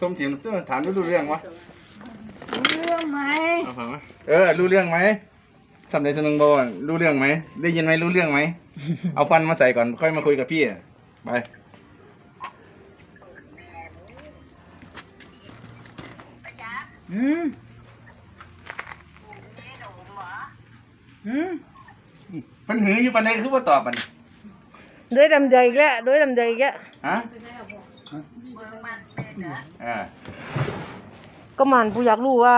ส้มเสียงตัวถามรู้เรื่องวะเรื่องไหมเอาฟังวะเออ รู้เรื่องไหมสำเร็จสนึงบอกว่ารู้เรื่องไหม ได้ยินไหมรู้เรื่องไหม เอาฟันมาใส่ก่อนค่อยมาคุยกับพี่อะไปอืมอืมมันหืออยู่ปันใดคือว่าตอบมัน ด้วยดำใจอีกแล้วด้วยดำใจอีกแล้วฮะอ่าก็มันผู้อยากรู้ว่า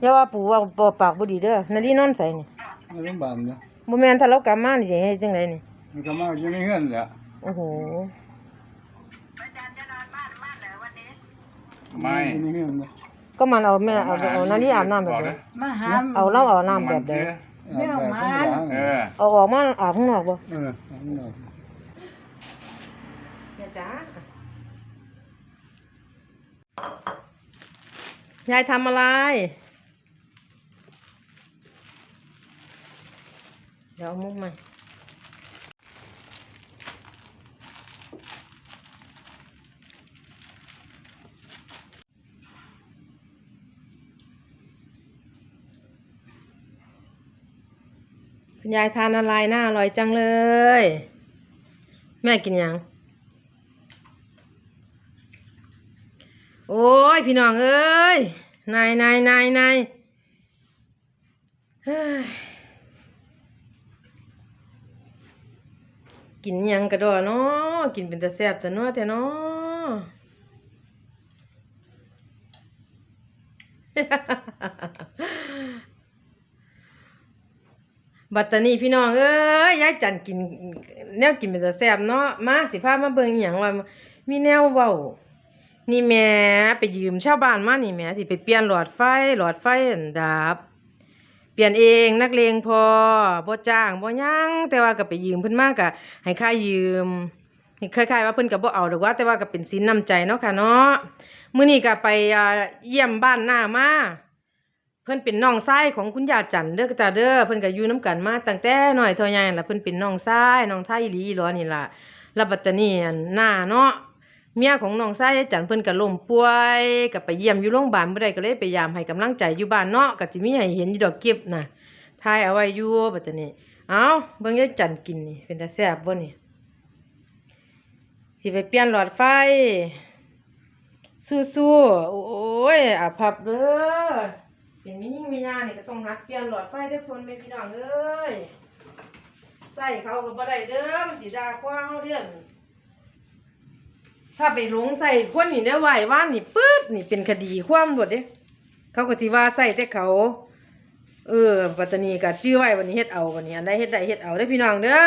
อย่าว่าปู่ว่าปอปากบ่ดีเด้อนาลีนอนใส่นี่ในโรงพยาบาลนะบ่แม่นถ้าเรากลับมานี่สิเฮ็ดจังไดนี่มันก็มาอยู่ในเฮือนแหละโอ้โหไม่อยู่ในเฮือนนะก็มันเอาแม่เอาเอานาลีอาบน้ำแบบบอกไหนนะมาหาเอาเราเอาน้ำแบบใดอาแบบธรรมดาเออเอาออกมาอาบข้างนอกบ่เออเอาหน่อยเนี่ย จ้ายายทำอะไรเดี๋ยวมุกใหม่คุณยายทานอะไรน่าอร่อยจังเลย แม่กินยัง โอ้ ยพี่น้องเอ้ยนายนายนายนายกินยังกระดอเนาะกินเป็นตะแซ่บแต่เนาะแต่เนาะบัดตานี้พี่น้องเอ้ยยายจันกิน แนวกินเป็นตะแซ่บเนาะมาสิพามาเบิ่งอย่างว่า มีแนวเว้า นี่แหม่ไปยืมชาวบ้านมานี่แหม่สิไปเปลี่ยนหลอดไฟหลอดไฟอันดับ เปลี่ยนเองนักเลงพอบ่จ้างบ่หยังแต่ว่าก็ไปยืมเพิ่นมาก็ให้ค่ายืมคล้ายๆว่าเพิ่นก็บ่เอาดอกว่า แต่ว่าก็เป็นสินน้ำใจเนาะค่ะเนาะมื้อนี้ก็ไปเยี่ยมบ้านหน้ามาเพิ่นเป็นน้องชายของคุณยาจันเด้อจ้าเด้อเพิ่นก็อยู่นํกันมาตั้งแต่หน้อยเท่าใหญ่ล่ะเพิ่นเป็นน้องชายน้องชายอีหลีอีหลอนี่ล่ะแล้วบัดตานี้อันหน้าเนาะ เมียของน้องชายยายจันเพิ่นก็ล้มป่วยก็ไปเยี่ยมอยู่โรงพยาบาลบ่ได้ก็เลยไปยามให้กำลังใจอยู่บ้านเนาะก็สิมีให้เห็นอยู่ดอกเก็บน่ะถ่ายเอาไว้อยู่บัดนี้เอาเบิ่งยายจันกินนี่เป็นตาแซ่บบ่นี่สิไปเปลี่ยนหลอดไฟ สู้ๆโอ้ยอาภัพเด้อเป็นมิยิ่งมีญานี่ก็ต้องหัดเปลี่ยนหลอดไฟได้พ่นแม่พี่น้องเอ้ยใส่เขาก็บ่ได้เด้อมันสิด่าควาเฮาเด้อ ถ้าไปหลงใส่คนนี่ได้ไหวว่านี่ปื๊ดนี่เป็นคดีความหมดเด้เขาก็สิว่าใส่แต่เขา เออ ปัตตานีก็จื้อไว้วันนี้เฮ็ดเอาวันนี้อันใดเฮ็ดได้เฮ็ดเอาได้พี่น้องเด้อ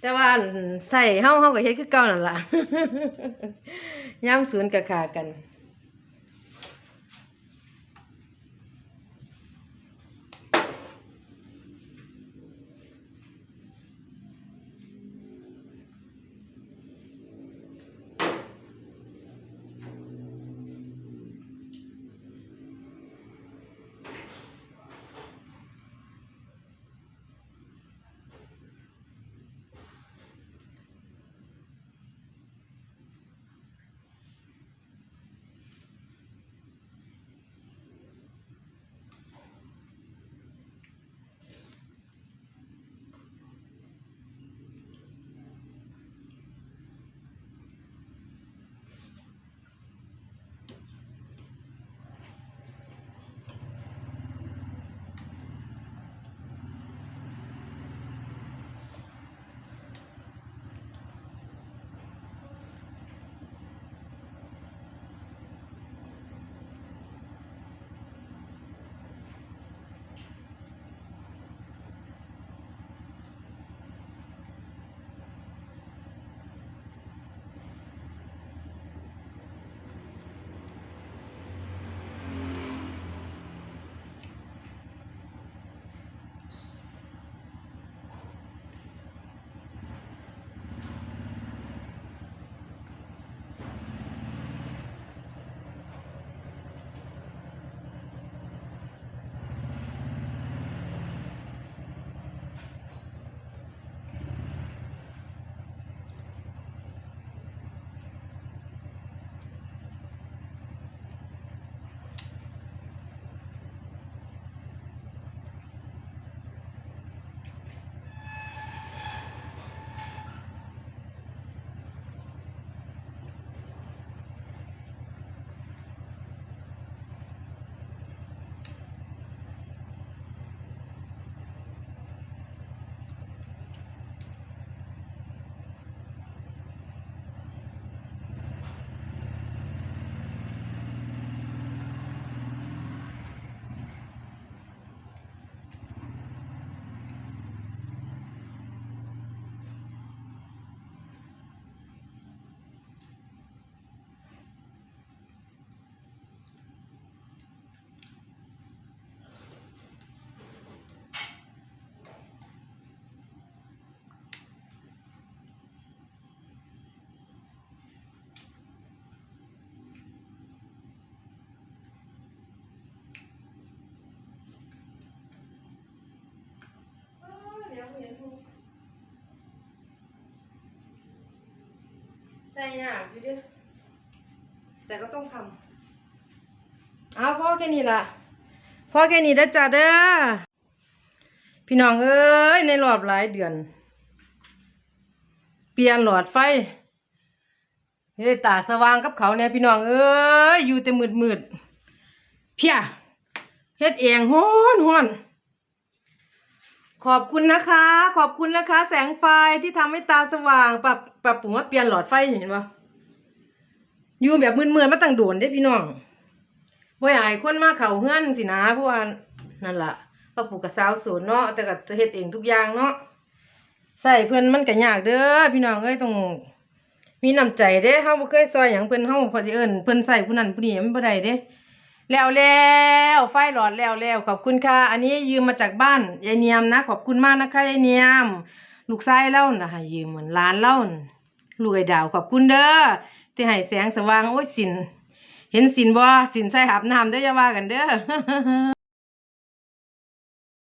แต่ว่าใส่เฮาเฮาก็เฮ็ดคือเก่านั่นล่ะยามศูนย์ก็ขากัน ส่ยากอยู่เด้อแต่ก็ต้องทำเอาพ่อแค่นี้ล่ะพ่อแค่นี้เด้จ้าเด้อพี่น้องเอ้ยในรอบหลายเดือน เปลี่ยนหลอดไฟนี่ได้ตาสว่างกับเขาเนี่ยพี่น้องเอ้ยอยู่แต่มืดมืดเพียเฮ็ดเองฮ้อนฮ้อน ขอบคุณนะคะ ขอบคุณนะคะ แสงไฟที่ทำให้ตาสว่างปรับปรับปรุงว่าเปลี่ยนหลอดไฟเห็นปะอยู่แบบมืดๆมาตั้งโดนได้พี่น้องบ่อยากให้คนมาเข้าเฮือนสินะเพราะว่านั่นล่ะป้าปู่กับสาวโสดเนาะแต่ก็เฮ็ดเองทุกอย่างเนาะใส่เพิ่อนมันก็ยากเด้อพี่น้องเอ้ยต้องมีน้ำใจเด้เฮาบ่เคยซอยหยังเพิ่นเฮาพอสิเอิ้นเพิ่นใส่ผู้นั้นผู้นี้มันบ่ได้เด้ แล้วแล้วไฟหลอดแล้วแล้วขอบคุณค่ะ อันนี้ยืมมาจากบ้านยายเนียมนะขอบคุณมากนะคะยายเนียม ลูกชายเล่านะยืมเหมือนร้านเล่าลูกไอ้ดาวขอบคุณเด้อที่ให้แสงสว่างโอ้ยสิน เห็นสินบ่สินใส่อาบน้ำเด้ออย่าว่ากันเด้อ